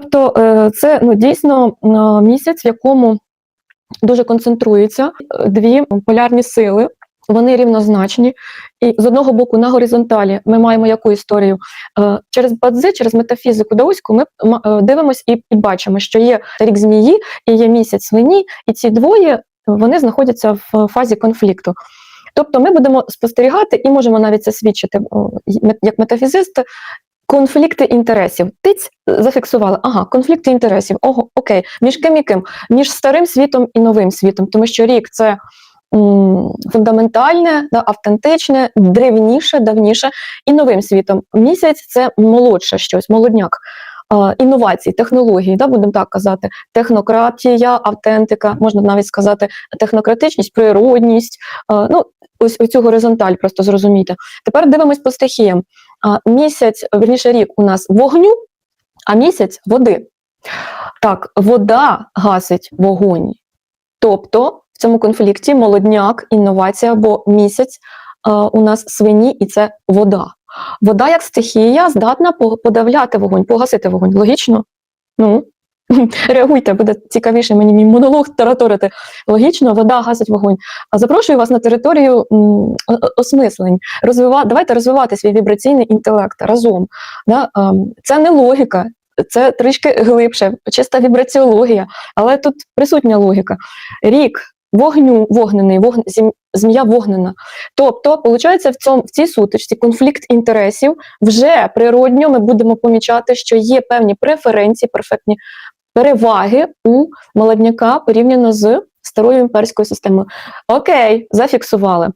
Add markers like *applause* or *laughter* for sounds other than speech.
Тобто, е, це ну дійсно місяць, в якому дуже концентруються е, дві полярні сили. Вони рівнозначні, і з одного боку на горизонталі ми маємо яку історію Е, через бадзи, через метафізику даоську ми дивимося і, бачимо, що є рік змії і є місяць свині, і ці двоє вони знаходяться в фазі конфлікту. Тобто ми будемо спостерігати і можемо навіть це свідчити як метафізисти. Конфлікти інтересів. Тиць зафіксували. Ага, конфлікти інтересів. Ого, окей, між ким і ким? Між старим світом і новим світом, тому що рік це м, фундаментальне, да, автентичне, древніше, давніше, і новим світом. Місяць це молодше щось, молодняк. А, інновації, технології, да, будемо так казати, технократія, автентика, можна навіть сказати, технократичність, природність. Ну, ось оцю горизонталь просто зрозуміти. Тепер дивимось по стихіям. Місяць, верніше рік у нас вогню, а місяць води. Так, вода гасить вогонь. Тобто в цьому конфлікті молодняк, інновація або місяць у нас свині, і це вода. Вода, як стихія, здатна подавляти вогонь, погасити вогонь. Логічно? Ну, *laughs* реагуйте, буде цікавіше мені мій монолог тараторити. Логічно, вода гасить вогонь. А запрошую вас на територію осмислень. Розвива... Давайте розвивати свій вібраційний інтелект разом. Да? Ем, Це не логіка, це трішки глибше, чиста вібраціологія, але тут присутня логіка. Рік вогню вогнений, вогн... змія вогнена. Тобто, виходить, в, цьому, в цій сутичці конфлікт інтересів вже природньо ми будемо помічати, що є певні преференції, перфектні переваги у молодняка порівняно з старою імперською системою. Окей, зафіксували.